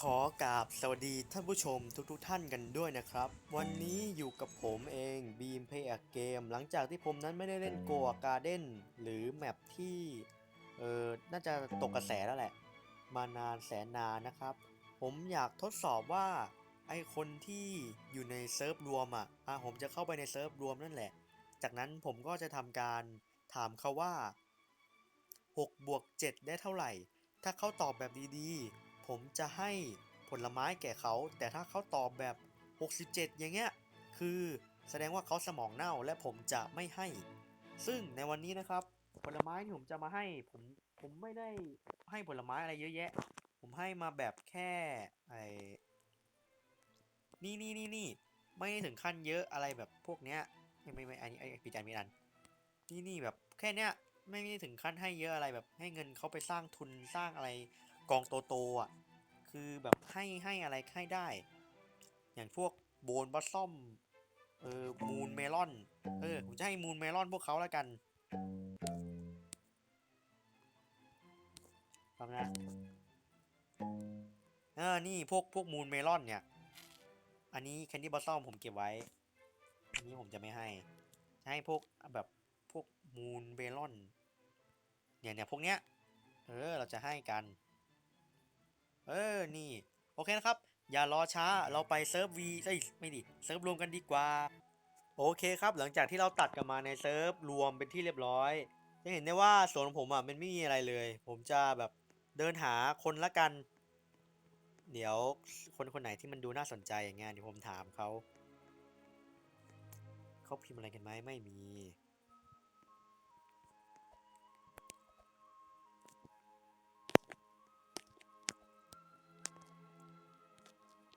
ขอกราบสวัสดีท่านผู้ชมทุกๆทท่านกันด้วยนะครับ วันนี้อยู่กับผมเองบีมเพย์เกมหลังจากที่ผมนั้นไม่ได้เล่นโกะการ์เด้นหรือแมปที่เออน่าจะตกกระแสแล้วแหละ มานานแสนนานนะครับ ผมอยากทดสอบว่าไอคนที่อยู่ในเซิร์ฟรวมอะอะผมจะเข้าไปในเซิร์ฟรวมนั่นแหละ จากนั้นผมก็จะทำการถามเขาว่า6บวก7ได้เท่าไหร่ ถ้าเขาตอบแบบดีๆ ผมจะให้ผลไม้แก่เขา แต่ถ้าเขาตอบแบบ 67 อย่างเงี้ย คือแสดงว่าเขาสมองเน่าและผมจะไม่ให้ ซึ่งในวันนี้นะครับ ผลไม้ที่ผมจะมาให้ ผมผมไม่ได้ให้ผลไม้อะไรเยอะแยะ ผมให้มาแบบแค่ไอ้นี่นี่นี่นี่ไม่ถึงขั้นเยอะอะไรแบบพวกเนี้ยไม่ไม่ไม่อันนี้ไอ้ปีจานมีอันนี่นี่แบบแค่เนี้ยไม่ได้ถึงขั้นให้เยอะอะไรแบบให้เงินเขาไปสร้างทุนสร้างอะไร กองโตๆอะ คือแบบให้ให้อะไรให้ได้ อย่างพวกโบนบัสซอม เออมูนเมลอน เออ ผมจะให้มูนเมลอนพวกเขาแล้วกันฟังนะเออ นี่พวกพวกมูนเมลอนเนี่ย อันนี้แคนดี้บัสซอมผมเก็บไว้ อันนี้ผมจะไม่ให้จะให้พวกแบบพวกมูนเมลอน เนี่ยเนี่ยพวกเนี้ย เออ เราจะให้กัน เออ นี่ โอเคนะครับ อย่ารอช้า เราไปเซิร์ฟวีเอ้ยไม่ดิ เซิร์ฟรวมกันดีกว่า โอเคครับ หลังจากที่เราตัดกันมาในเซิร์ฟรวมเป็นที่เรียบร้อย จะเห็นได้ว่าสวนของผมอะมันไม่มีอะไรเลย ผมจะแบบเดินหาคนละกัน เดี๋ยวคนคนไหนที่มันดูน่าสนใจอย่างเงี้ยเดี๋ยวผมถามเขา เขาพิมพ์อะไรกันไหมไม่มี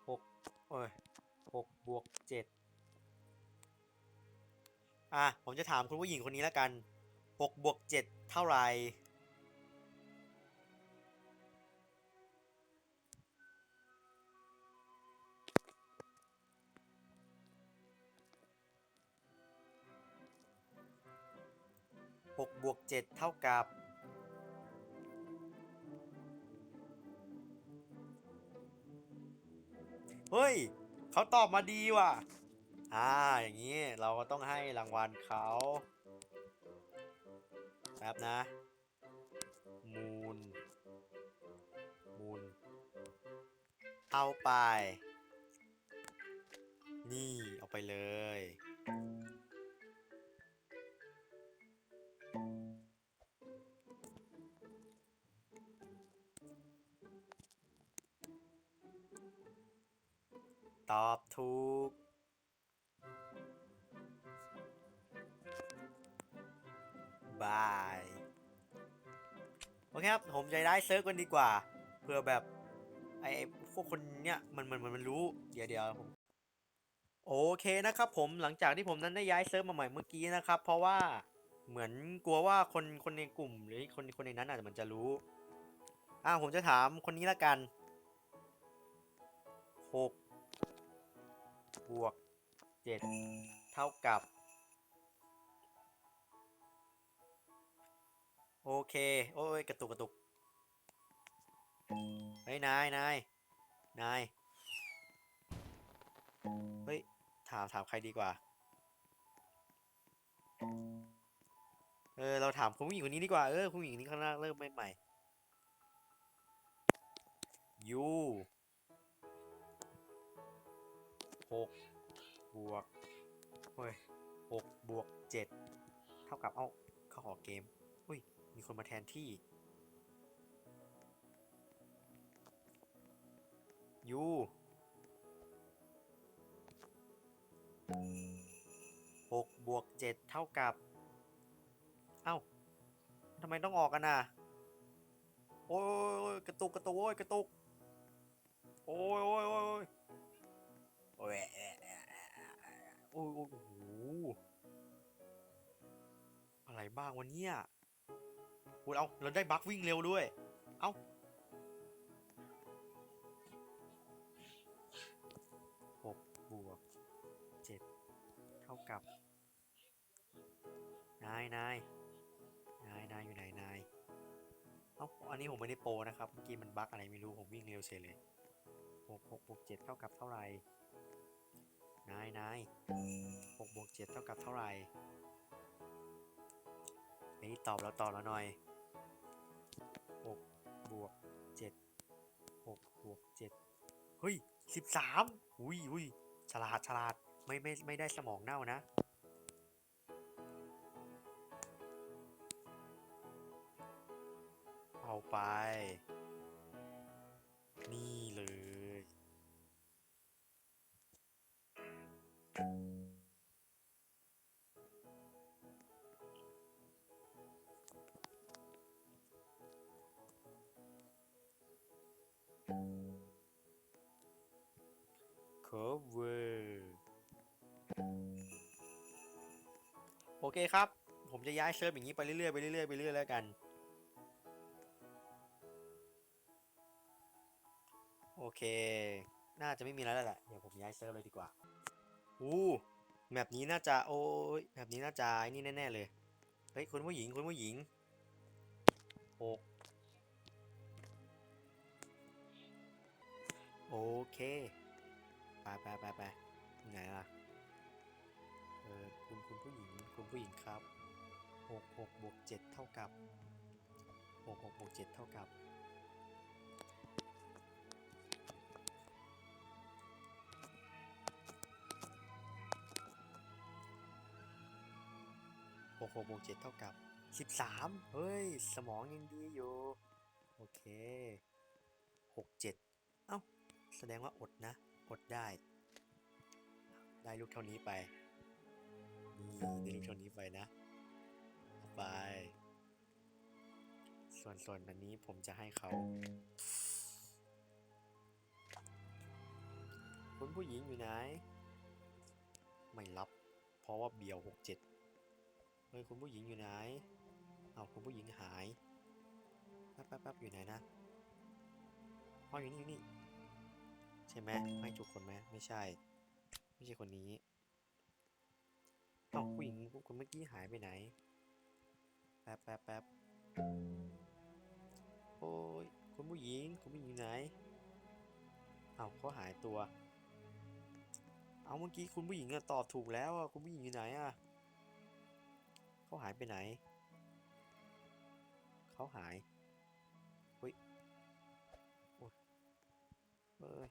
หกโอ้ยหกบวกเจ็ดอะ ผมจะถามคุณผู้หญิงคนนี้แล้วกันหกบวกเจ็ดเท่าไหร่หกบวกเจ็ดเท่ากับ เฮ้ยเขาตอบมาดีว่ะ อ่าอย่างนี้เราก็ต้องให้รางวัลเขาแป๊บนะ มูล มูล เอาไป นี่ เอาไปเลย ตอบถูก บาย โอเคครับ ผมจะได้เซิร์ฟกันดีกว่า เพื่อแบบ ไอ้พวกคนเนี้ยมันมันมันมันรู้ เดี๋ยวเดี๋ยวผม โอเคนะครับผมหลังจากที่ผมนั้นได้ย้ายเซิร์ฟมาใหม่เมื่อกี้นะครับ เพราะว่าเหมือนกลัวว่าคนคนในกลุ่ม หรือคนคนในนั้นอาจจะมันจะรู้ อ่าผมจะถามคนนี้ละกันหก บวกเจ็ดเท่ากับ โอเค โอ้ย กระตุกกระตุกเฮ้ย นาย นาย นาย เฮ้ย ถาม ถามใครดีกว่า เออ เราถามคุณผู้หญิงคนนี้ดีกว่า เออ คุณผู้หญิงนี้เขาน่าเริ่มใหม่ๆยู หกบวกเฮ้ยหกบวกเจ็ดเท่ากับ เอ้าเข้าหอเกมอุ้ย มีคนมาแทนที่ยูหกบวกเจ็ดเท่ากับ เอ้าทำไมต้องออกกันน่ะ โอ้ยกระตุกกระตุกโอ้ยกระตุก โอ้ยโอ้ยโอ้ย โอ้ยโอ้ยโอ้โหอะไรบ้างวันนี้โอ้ยเอาเราได้บัควิ่งเร็วด้วย เอาหกบวกเจ็ดเท่ากับ นายนายนายนายอยู่ไหนนายเอ้าอันนี้ผมไม่ได้โปรนะครับ เมื่อกี้มันบั๊กอะไรไม่รู้ ผมวิ่งเร็วเฉยเลยหกหกบวกเจ็ดเท่ากับเท่าไหร่ นายนายหกบวกเจ็ดเท่ากับเท่าไหร่ไอ้นี่ตอบแล้วตอบแล้วหน่อยหกบวกเจ็ดหกบวกเจ็ดเฮ้ยสิบสามอุ้ยอุ้ยฉลาดฉลาดไม่ไม่ไม่ได้สมองเน่านะเอาไป cover โอเคครับ ผมจะย้ายเซิร์ฟอย่างนี้ไปเรื่อยๆไปเรื่อยๆไปเรื่อยๆแล้วกัน โอเค น่าจะไม่มีแล้วแหละ เดี๋ยวผมย้ายเซิร์ฟเลยดีกว่า อู้แมปนี้น่าจะโอ้ยแมปนี้น่าจะนี่แน่ๆเลย เฮ้ยคุณผู้หญิงคุณผู้หญิงหก โอเคไปไปไปไปไหนล่ะ เออคุณคุณผู้หญิงคุณผู้หญิงครับหกหกบวกเจ็ดเท่ากับหกหกบวกเจ็ดเท่ากับหกหกบวกเจ็ดเท่ากับสิบสามเฮ้ย สมองยังดีอยู่ โอเคหกเจ็ด แสดงว่าอดนะ อดได้ ได้ลูกเท่านี้ไป นี่ได้ลูกเท่านี้ไปนะไป ส่วนส่วนอันนี้ผมจะให้เขา คุณผู้หญิงอยู่ไหน ไม่รับ เพราะว่าเบียวหกเจ็ดเฮ้ยคุณผู้หญิงอยู่ไหน เอาคุณผู้หญิงหายแป๊บแป๊บแป๊บอยู่ไหนนะอ๋ออยู่นี่อยู่นี่ ใช่ไหมไม่ถูกคนไหมไม่ใช่ ไม่ใช่คนนี้เอ้าผู้หญิงคนเมื่อกี้หายไปไหน แป๊บแป๊บแป๊บโอ้ยคุณผู้หญิงคุณผู้หญิงอยู่ไหนเอาเขาหายตัว เอาเมื่อกี้คุณผู้หญิงอะตอบถูกแล้วอะคุณผู้หญิงอยู่ไหนอะเขาหายไปไหนเขาหายเฮ้ยโอ้ยเอ้ย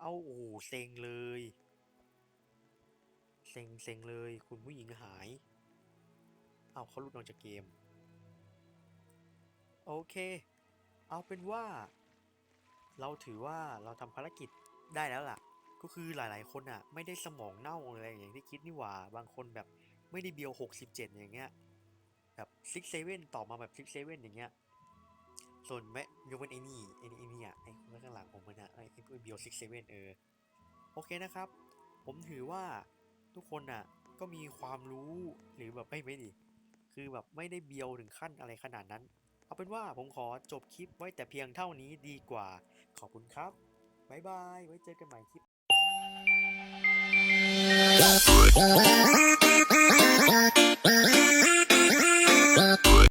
เอาโอ้เซ็งเลย เซ็งเซ็งเลย คุณผู้หญิงหาย เอาเขาหลุดออกจากเกม โอเค เอาเป็นว่า เราถือว่าเราทำภารกิจได้แล้วล่ะ ก็คือหลายๆคนอะ ไม่ได้สมองเน่าอะไรอย่างที่คิดนี่หว่า บางคนแบบไม่ได้เบียว 67 อย่างเงี้ย แบบ67ตอมาแบบ67อย่างเงี้ย ส่วนแม้ยกเว้นไอ้นี่ไอ้นี่ไอ้นี่อะไอ้คนข้างหลังผมมันอะไอ้ไอ้เบียว67เออโอเคนะครับ ผมถือว่าทุกคนอะก็มีความรู้หรือแบบไม่ไม่ดิคือแบบไม่ได้เบียวถึงขั้นอะไรขนาดนั้น เอาเป็นว่าผมขอจบคลิปไว้แต่เพียงเท่านี้ดีกว่า ขอบคุณครับบ๊ายบายไว้เจอกันใหม่คลิป Thank you.